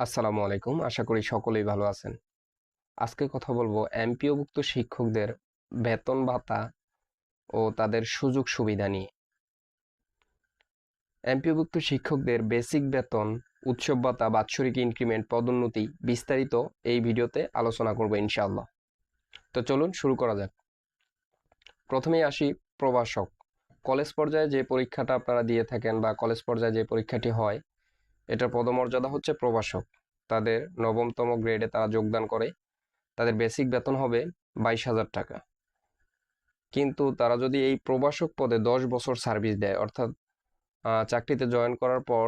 আসসালামু আলাইকুম। আশা করি সকলেই ভালো আছেন। আজকে কথা বলব এমপিওভুক্ত শিক্ষকদের বেতন ভাতা ও তাদের সুযোগ সুবিধা নিয়ে। এমপিওভুক্ত শিক্ষকদের বেসিক বেতন, উৎসব ভাতা, বাৎসরিক ইনক্রিমেন্ট, পদোন্নতি বিস্তারিত এই ভিডিওতে আলোচনা করব ইনশাআল্লাহ। তো চলুন শুরু করা যাক। প্রথমেই আসি প্রভাষক। কলেজ পর্যায়ে যে পরীক্ষাটা আপনারা দিয়ে থাকেন বা কলেজ পর্যায়ে যে পরীক্ষাটি হয় এটার পদমর্যাদা হচ্ছে প্রভাষক। তাদের নবমতম গ্রেডে তারা যোগদান করে। তাদের বেসিক বেতন হবে বাইশ হাজার টাকা। কিন্তু তারা যদি এই প্রভাষক পদে দশ বছর সার্ভিস দেয়, অর্থাৎ চাকরিতে জয়েন করার পর,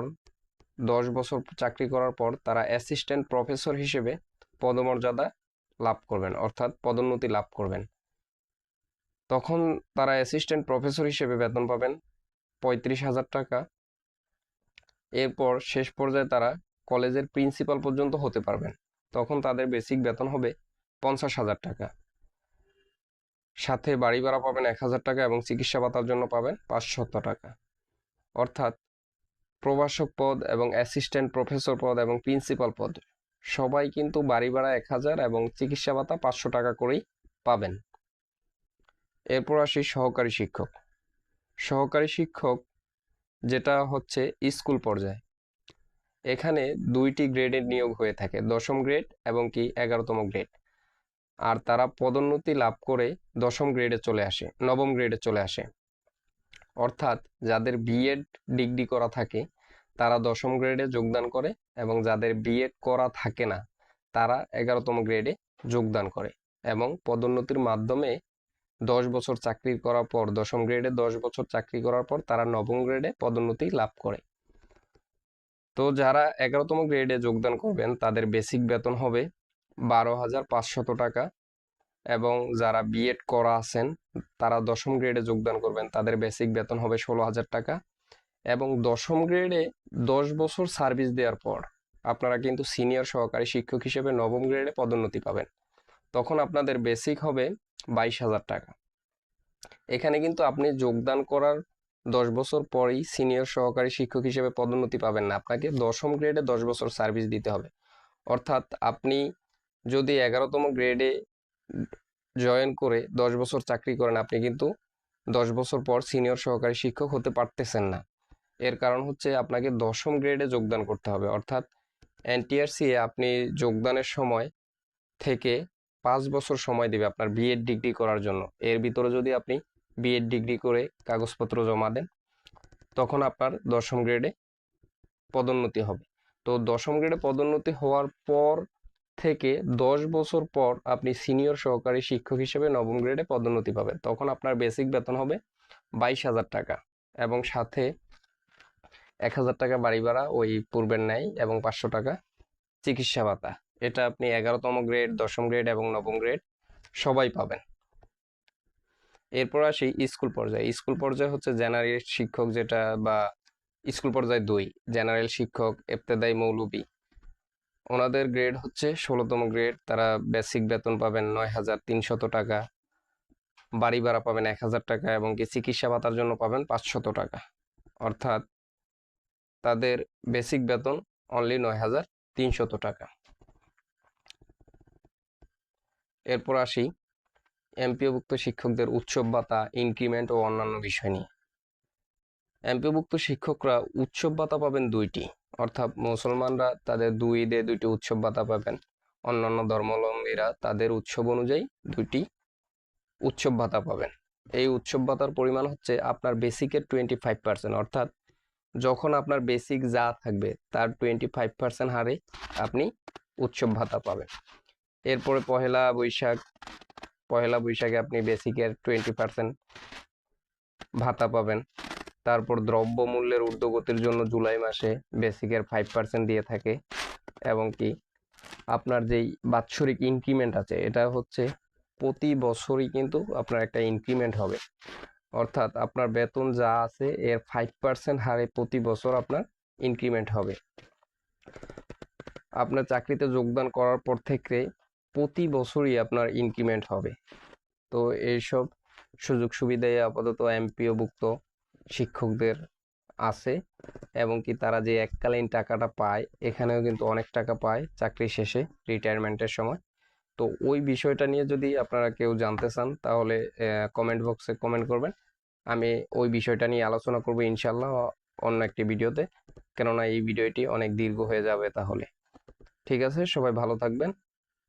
দশ বছর চাকরি করার পর তারা অ্যাসিস্ট্যান্ট প্রফেসর হিসেবে পদমর্যাদা লাভ করবেন, অর্থাৎ পদোন্নতি লাভ করবেন। তখন তারা অ্যাসিস্ট্যান্ট প্রফেসর হিসেবে বেতন পাবেন পঁয়ত্রিশ হাজার টাকা। এরপর শেষ পর্যায়ে তারা কলেজের প্রিন্সিপাল পর্যন্ত হতে পারবেন। তখন তাদের বেসিক বেতন হবে পঞ্চাশ হাজার টাকা। সাথে বাড়ি ভাড়া পাবেন এক হাজার টাকা এবং চিকিৎসা ভাতার জন্য পাবেন পাঁচশত টাকা। অর্থাৎ প্রভাষক পদ এবং অ্যাসিস্ট্যান্ট প্রফেসর পদ এবং প্রিন্সিপাল পদ, সবাই কিন্তু বাড়ি ভাড়া এক হাজার এবং চিকিৎসা ভাতা পাঁচশো টাকা করেই পাবেন। এরপর আসি সহকারী শিক্ষক। সহকারী শিক্ষক যেটা হচ্ছে স্কুল পর্যায়ে। এখানে দুইটি গ্রেডের নিয়োগ হয়ে থাকে, দশম গ্রেড এবং কি এগারোতম গ্রেড। আর তারা পদোন্নতি লাভ করে দশম গ্রেডে চলে আসে, নবম গ্রেডে চলে আসে। অর্থাৎ যাদের বিএড ডিগ্রি করা থাকে, তারা দশম গ্রেডে যোগদান করে এবং যাদের বিএড করা থাকে না, তারা এগারোতম গ্রেডে যোগদান করে এবং পদোন্নতির মাধ্যমে দশ বছর চাকরি করার পর, দশম গ্রেডে দশ বছর চাকরি করার পর তারা নবম গ্রেডে পদোন্নতি লাভ করে। তো যারা এগারোতম গ্রেডে যোগদান করবেন, তাদের বেসিক বেতন হবে বারো হাজার পাঁচশত টাকা এবং যারা বিএড করা আছেন, তারা দশম গ্রেডে যোগদান করবেন। তাদের বেসিক বেতন হবে ষোলো হাজার টাকা এবং দশম গ্রেডে দশ বছর সার্ভিস দেওয়ার পর আপনারা কিন্তু সিনিয়র সহকারী শিক্ষক হিসেবে নবম গ্রেডে পদোন্নতি পাবেন। তখন আপনাদের বেসিক হবে বাইশ হাজার টাকা। এখানে কিন্তু আপনি যোগদান করার দশ বছর পরেই সিনিয়র সহকারী শিক্ষক হিসেবে পদোন্নতি পাবেন না। আপনাকে দশম গ্রেডে দশ বছর সার্ভিস দিতে হবে। অর্থাৎ আপনি যদি এগারোতম গ্রেডে জয়েন করে দশ বছর চাকরি করেন, আপনি কিন্তু দশ বছর পর সিনিয়র সহকারী শিক্ষক হতে পারতেছেন না। এর কারণ হচ্ছে আপনাকে দশম গ্রেডে যোগদান করতে হবে। অর্থাৎ এনটিআরসি আপনি যোগদানের সময় থেকে পাঁচ বছর সময় দেবে আপনার বিএড ডিগ্রি করার জন্য। এর ভিতরে যদি আপনি বিএড ডিগ্রি করে কাগজপত্র জমা দেন, তখন আপনার দশম গ্রেডে পদোন্নতি হবে। তো দশম গ্রেডে পদোন্নতি হওয়ার পর থেকে দশ বছর পর আপনি সিনিয়র সহকারী শিক্ষক হিসেবে নবম গ্রেডে পদোন্নতি পাবেন। তখন আপনার বেসিক বেতন হবে বাইশ হাজার টাকা এবং সাথে এক হাজার টাকা বাড়ি ভাড়া ওই পূর্বের ন্যায় এবং পাঁচশো টাকা চিকিৎসা ভাতা। এটা আপনি এগারোতম গ্রেড দশম গ্রেড এবং নবম গ্রেড সবাই পাবেন। এরপর আসি স্কুল পর্যায়ে। স্কুল পর্যায়ে হচ্ছে জেনারেল শিক্ষক যেটা বা স্কুল পর্যায়ে দুই জেনারেল শিক্ষক এফতেদাই মৌলবি। ওনাদের গ্রেড হচ্ছে ষোলোতম গ্রেড তারা বেসিক বেতন পাবেন নয় হাজার তিনশত টাকা বাড়ি ভাড়া পাবেন এক হাজার টাকা এবং কি চিকিৎসা ভাতার জন্য পাবেন পাঁচশত টাকা। অর্থাৎ তাদের বেসিক বেতন অনলি নয় হাজার তিনশত টাকা। এরপর আসি এমপিওভুক্ত শিক্ষকদের উৎসব ভাতা ইনক্রিমেন্ট ও অন্যান্য বিষয় নিয়ে। এমপিওভুক্ত শিক্ষকরা উৎসব ভাতা পাবেন দুইটি, অর্থাৎ মুসলমানরা তাদের দুই ঈদে দুইটি উৎসব ভাতা পাবেন, অন্যান্য ধর্মাবলম্বীরা তাদের উৎসব অনুযায়ী দুইটি উৎসব ভাতা পাবেন। এই উৎসব ভাতার পরিমাণ হচ্ছে আপনার বেসিকের টোয়েন্টি ফাইভ পার্সেন্ট অর্থাৎ যখন আপনার বেসিক যা থাকবে, তার টোয়েন্টি ফাইভ পার্সেন্ট হারে আপনি উৎসব ভাতা পাবেন। এরপরে পহেলা বৈশাখ, পহেলা বৈশাখে আপনি বেসিকের টোয়েন্টি পার্সেন্ট ভাতা পাবেন। তারপর দ্রব্য মূল্যের ঊর্ধ্বগতির জন্য জুলাই মাসে বেসিকের ফাইভ পার্সেন্ট দিয়ে থাকে এবং কি আপনার যেই বাৎসরিক ইনক্রিমেন্ট আছে, এটা হচ্ছে প্রতি বছরই কিন্তু আপনার একটা ইনক্রিমেন্ট হবে। অর্থাৎ আপনার বেতন যা আছে, এর ফাইভ পার্সেন্ট হারে প্রতি বছর আপনার ইনক্রিমেন্ট হবে। আপনার চাকরিতে যোগদান করার পর থেকে প্রতি বছরই আপনার ইনক্রিমেন্ট হবে। তো এইসব সুযোগ সুবিধায় আপাতত এমপিওভুক্ত শিক্ষকদের আছে এবং কি তারা যে এককালীন টাকাটা পায়, এখানেও কিন্তু অনেক টাকা পায় চাকরি শেষে রিটায়ারমেন্টের সময়। তো ওই বিষয়টা নিয়ে যদি আপনারা কেউ জানতে চান, তাহলে কমেন্ট বক্সে কমেন্ট করবেন। আমি ওই বিষয়টা নিয়ে আলোচনা করব ইনশাল্লাহ অন্য একটি ভিডিওতে। কেননা এই ভিডিওটি অনেক দীর্ঘ হয়ে যাবে তাহলে। ঠিক আছে, সবাই ভালো থাকবেন।